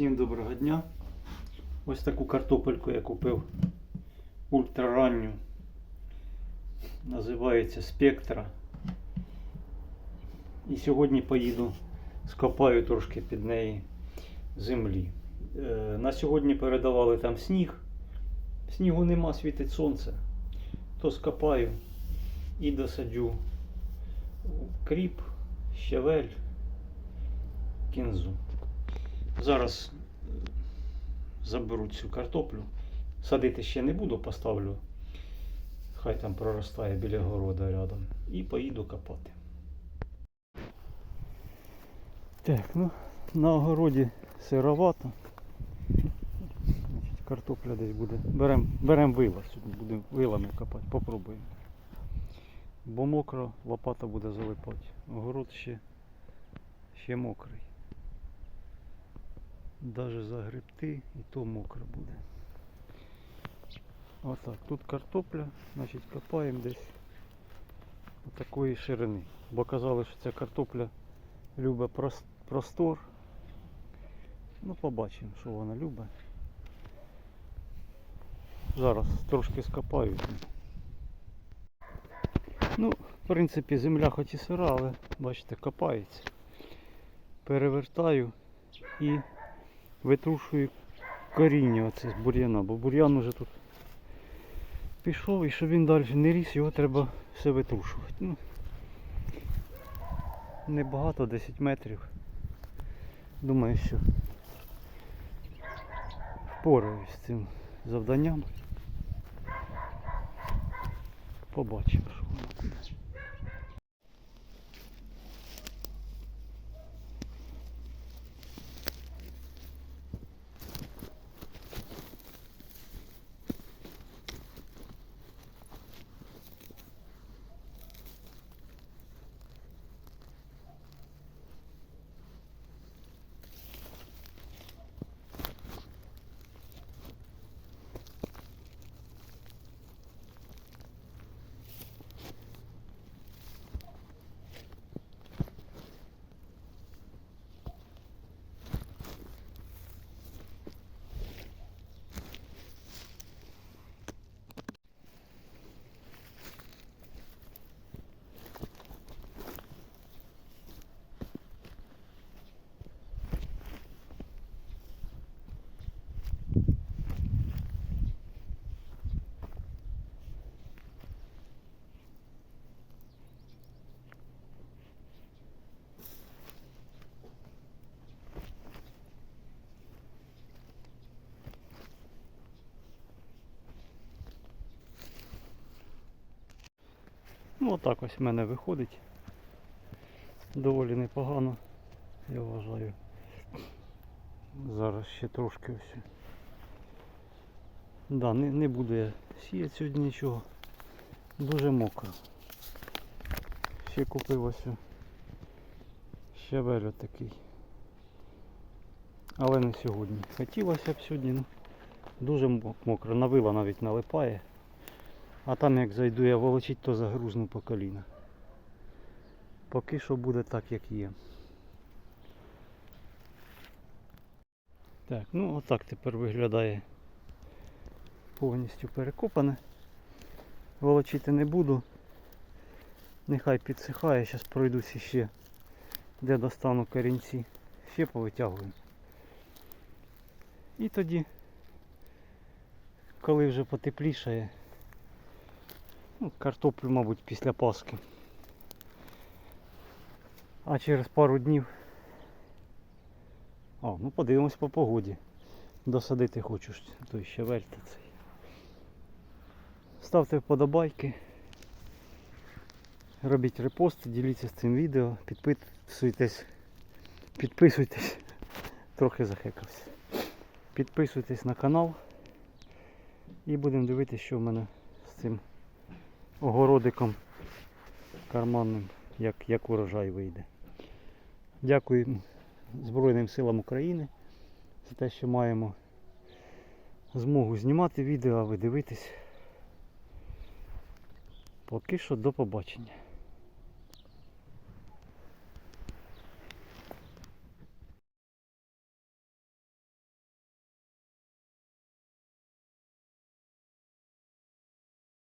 Всім доброго дня. Ось таку картопельку я купив ультраранню. Називається Спектра. І сьогодні поїду, скопаю трошки під неї землі. Е, На сьогодні передавали там сніг. Снігу нема, світить сонце. То скопаю і досаджу кріп, щавель, кінзу. Зараз заберу цю картоплю. Садити ще не буду, поставлю. Хай там проростає біля города рядом. І поїду копати. Так, ну на огороді сировато. Картопля десь буде. Беремо берем вила сьогодні, будемо вилами копати, попробуємо. Бо мокро, лопата буде залипати. Огород ще, ще мокрий. Даже загребти і то мокро буде. Отак, тут картопля, значить копаємо десь такої ширини. Бо казали, що ця картопля любить простор. Ну, побачимо, що вона любить. Зараз трошки скопаю. Ну, в принципі, земля хоч і сира, але бачите, копається. Перевертаю і витрушую коріння оце з бур'яна, бо бур'ян уже тут пішов і щоб він далі не ріс, його треба все витрушувати. Ну, небагато, 10 метрів. Думаю, що впораюсь з цим завданням. Побачимо, що воно буде. Ну отак ось в мене виходить. Доволі непогано, я вважаю. Зараз ще трошки ось. Да, не, не буду я сіяти сьогодні нічого. Дуже мокро. Ще купив ось щавель такий. Але не сьогодні. Хотілося б сьогодні, ну дуже мо- мокро. Навила навіть налипає. А там як зайду я волочить, то загрузну по коліна. Поки що буде так, як є. Так, ну отак тепер виглядає повністю перекопане. Волочити не буду. Нехай підсихає, зараз пройдусь іще, де достану корінці. Ще повитягую. І тоді, коли вже потеплішає, картоплю, мабуть, після Пасхи. А через пару днів. О, ну подивимось по погоді. Досадити хочу той щавель та цей. Ставте вподобайки. Робіть репости, діліться з цим відео, підписуйтесь. Підписуйтесь. Трохи захекався. Підписуйтесь на канал і будемо дивитися, що в мене з цим огородиком карманним, як, як урожай вийде. Дякую Збройним силам України за те, що маємо змогу знімати відео, а ви дивитесь. Поки що до побачення.